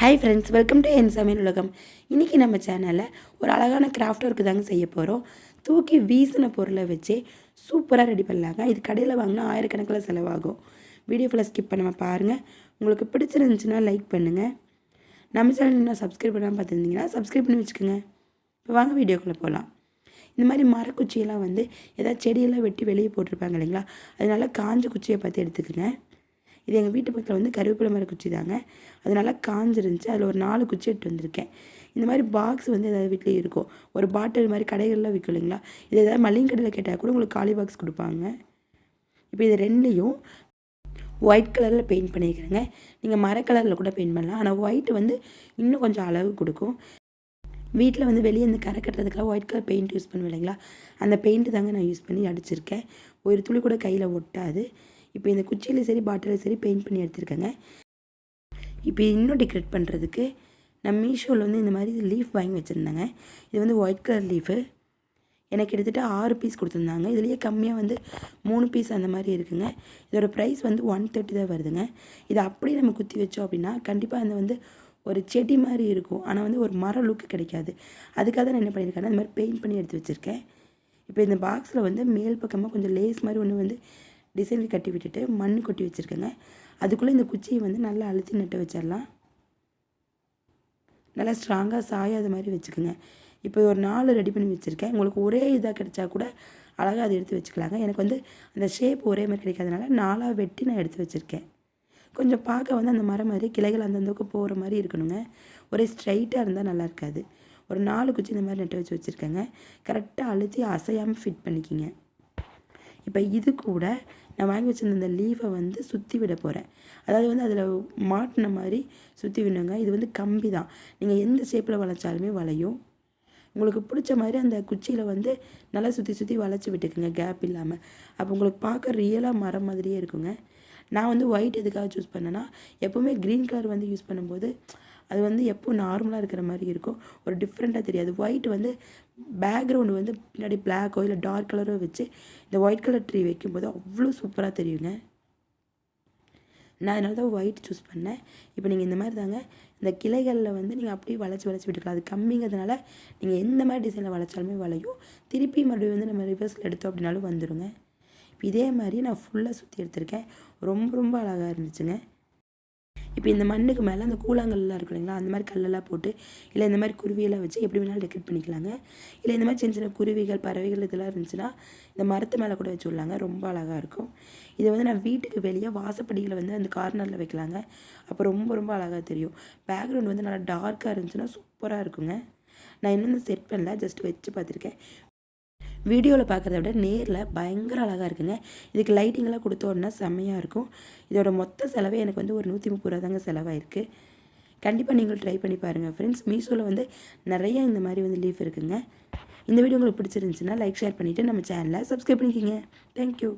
Hi friends welcome to என் சமையல் உலகம் இன்றைக்கி நம்ம சேனலில் ஒரு அழகான கிராஃப்ட் ஒர்க்கு தாங்க செய்ய போகிறோம் தூக்கி வீசின பொருளை வச்சு சூப்பராக ரெடி பண்ணலாங்க. இது கடையில் வாங்கினா ஆயிரக்கணக்கில் செலவாகும். வீடியோ ஃபுல்லாக ஸ்கிப் பண்ணாமல் பாருங்கள் உங்களுக்கு பிடிச்சிருந்துச்சுன்னா லைக் பண்ணுங்கள் நம்ம சேனல் இன்னும் சப்ஸ்கிரைப் பண்ணாமல் பார்த்துருந்தீங்கன்னா சப்ஸ்கிரைப் பண்ணி வச்சுக்கோங்க. இப்போ வாங்க வீடியோக்குள்ளே போகலாம் இந்த மாதிரி மரக்குச்சியெல்லாம் வந்து ஏதாவது செடியெல்லாம் வெட்டி வெளியே போட்டிருப்பாங்க இல்லைங்களா? அதனால காஞ்ச குச்சியை பார்த்து எடுத்துக்கோங்க. இது எங்கள் வீட்டு பக்கத்தில் வந்து கருவேப்பிலை மர குச்சி தாங்க. அது நல்லா காஞ்சிருந்துச்சு. அதில் ஒரு நாலு குச்சி எடுத்து வந்திருக்கேன். இந்த மாதிரி பாக்ஸ் வந்து ஏதாவது வீட்லேயே இருக்கும் ஒரு பாட்டில் மாதிரி கடைகள்லாம் விற்கும் இல்லைங்களா? இது ஏதாவது மல்லிகை கடையில் கேட்டால் கூட உங்களுக்கு காலி பாக்ஸ் கொடுப்பாங்க. இப்போ இது ரெண்டுலேயும் ஒயிட் கலரில் பெயிண்ட் பண்ணியிருக்கிறேங்க. நீங்கள் மர கலரில் கூட பெயிண்ட் பண்ணலாம். ஆனால் ஒயிட் வந்து இன்னும் கொஞ்சம் அளவு கொடுக்கும். வீட்டில் வந்து வெளியே இந்த கரை கட்டுறதுக்கெல்லாம் ஒயிட் கலர் பெயிண்ட் யூஸ் பண்ணுவேன் இல்லைங்களா? அந்த பெயிண்ட்டு தாங்க நான் யூஸ் பண்ணி அடிச்சிருக்கேன். ஒரு துளி கூட கையில் ஒட்டாது. இப்போ இந்த குச்சியில் சரி பாட்டிலும் சரி பெயிண்ட் பண்ணி எடுத்துருக்கேங்க. இப்போ இன்னும் டெக்கரேட் பண்ணுறதுக்கு நான் மீஷோவில் வந்து இந்த மாதிரி லீஃப் வாங்கி வச்சுருந்தேங்க. இது வந்து ஒயிட் கலர் லீஃபு எனக்கு கிட்டத்தட்ட ஆறு பீஸ் கொடுத்துருந்தாங்க. இதுலேயே கம்மியாக வந்து மூணு பீஸ் அந்த மாதிரி இருக்குங்க. இதோட ப்ரைஸ் வந்து ஒன் தேர்ட்டி தான் வருதுங்க. இதை அப்படியே நம்ம குத்தி வச்சோம் அப்படின்னா கண்டிப்பாக அந்த வந்து ஒரு செடி மாதிரி இருக்கும். ஆனால் வந்து ஒரு மர லுக்கு கிடைக்காது. அதுக்காக தான் நான் என்ன பண்ணியிருக்கேன்னா இந்த மாதிரி பெயிண்ட் பண்ணி எடுத்து வச்சுருக்கேன். இப்போ இந்த பாக்ஸில் வந்து மேல் பக்கமாக கொஞ்சம் லேஸ் மாதிரி ஒன்று வந்து டிசைன் கட்டி விட்டுட்டு மண் கொட்டி வச்சுருக்கேங்க. அதுக்குள்ளே இந்த குச்சியை வந்து நல்லா அழுத்தி நட்டு வச்சிடலாம். நல்லா ஸ்ட்ராங்காக சாயாத மாதிரி வச்சுக்கோங்க. இப்போ ஒரு நாலு ரெடி பண்ணி வச்சுருக்கேன். உங்களுக்கு ஒரே இதாக கிடைச்சா கூட அழகாக அதை எடுத்து வச்சுக்கலாங்க. எனக்கு வந்து அந்த ஷேப் ஒரே மாதிரி கிடைக்காதனால நாலாக வெட்டி நான் எடுத்து வச்சுருக்கேன். கொஞ்சம் பார்க்க வந்து அந்த மரம் மாதிரி கிளைகள் அந்தந்தவுக்கு போகிற மாதிரி இருக்கணுங்க. ஒரே ஸ்ட்ரைட்டாக இருந்தால் நல்லா இருக்காது. ஒரு நாலு குச்சி இந்த மாதிரி நட்டு வச்சு வச்சுருக்கேங்க. கரெக்டாக அழுத்தி அசையாமல் ஃபிட் பண்ணிக்கிங்க. இப்போ இது கூட நான் வாங்கி வச்சுருந்த இந்த லீஃபை வந்து சுற்றி விட போகிறேன் அதாவது வந்து அதில் மாட்டின மாதிரி சுற்றி விடுங்க இது வந்து கம்பி தான். நீங்கள் எந்த ஷேப்பில் வளைச்சாலுமே வளையும். உங்களுக்கு பிடிச்ச மாதிரி அந்த குச்சியில் வந்து நல்லா சுற்றி சுற்றி வளைச்சி விட்டுக்குங்க. கேப் இல்லாமல் அப்போ உங்களுக்கு பார்க்க ரியலாக மரம் மாதிரியே இருக்குங்க. நான் வந்து ஒயிட் எதுக்காக சூஸ் பண்ணேன்னா எப்போவுமே க்ரீன் கலர் வந்து யூஸ் பண்ணும்போது அது வந்து எப்போ நார்மலாக இருக்கிற மாதிரி இருக்கும். ஒரு டிஃப்ரெண்ட்டாக தெரியாது. ஒயிட் வந்து பேக்ரவுண்டு வந்து பின்னாடி பிளாக்கோ இல்லை டார்க் கலரோ வச்சு இந்த ஒயிட் கலர் ட்ரீ வைக்கும்போது அவ்வளோ சூப்பராக தெரியுங்க. நான் அதனால தான் ஒயிட் சூஸ் பண்ணேன். இப்போ நீங்கள் இந்த மாதிரி தாங்க இந்த கிளைகளில் வந்து நீங்கள் அப்படியே வளைச்சி வளைச்சி விட்டுக்கலாம். அது கம்மிங்கிறதுனால நீங்கள் எந்த மாதிரி டிசைனில் வளைச்சாலுமே வளையும். திருப்பி மறுபடியும் வந்து நம்ம ரிவர்ஸில் எடுத்தோம் அப்படின்னாலும் வந்துடுங்க இதே மாதிரி நான் ஃபுல்லாக சுற்றி எடுத்திருக்கேன். ரொம்ப ரொம்ப அழகாக இருந்துச்சுங்க. இப்போ இந்த மண்ணுக்கு மேலே அந்த கூழாங்கல்லாம் இருக்கும் இல்லைங்களா அந்த மாதிரி கல்லெல்லாம் போட்டு இல்லை இந்த மாதிரி குருவியெல்லாம் வச்சு எப்படி வேணாலும் டெக்கரேட் பண்ணிக்கலாங்க. இல்லை இந்த மாதிரி சின்ன சின்ன குருவிகள் பறவைகள் இதெல்லாம் இருந்துச்சுன்னா இந்த மரத்து மேலே கூட வச்சு விடலாங்க. ரொம்ப அழகாக இருக்கும். இதை வந்து நான் வீட்டுக்கு வெளியே வாசப்படியில் வந்து அந்த கார்னரில் வைக்கலாங்க. அப்போ ரொம்ப ரொம்ப அழகாக தெரியும். பேக்ரவுண்ட் வந்து நல்லா டார்க்காக இருந்துச்சுன்னா சூப்பராக இருக்குங்க. நான் இன்னும் செட் பண்ணல ஜஸ்ட் வச்சு பார்த்துருக்கேன். வீடியோவில் பார்க்குறத விட நேரில் பயங்கர அழகாக இருக்குங்க. இதுக்கு லைட்டிங்கெல்லாம் கொடுத்தோன்னா செம்மையாக இருக்கும். இதோட மொத்த செலவே எனக்கு வந்து ஒரு நூற்றி முப்பது ரூபா தாங்க செலவாயிருக்கு. கண்டிப்பாக நீங்கள் ட்ரை பண்ணி பாருங்கள் ஃப்ரெண்ட்ஸ் மீஷோவில் வந்து நிறைய இந்த மாதிரி வந்து லீஃப் இருக்குங்க. இந்த வீடியோ உங்களுக்கு பிடிச்சிருந்துச்சுன்னா லைக் ஷேர் பண்ணிவிட்டு நம்ம சேனலை சப்ஸ்கிரைப் பண்ணிக்கிங்க. தேங்க்யூ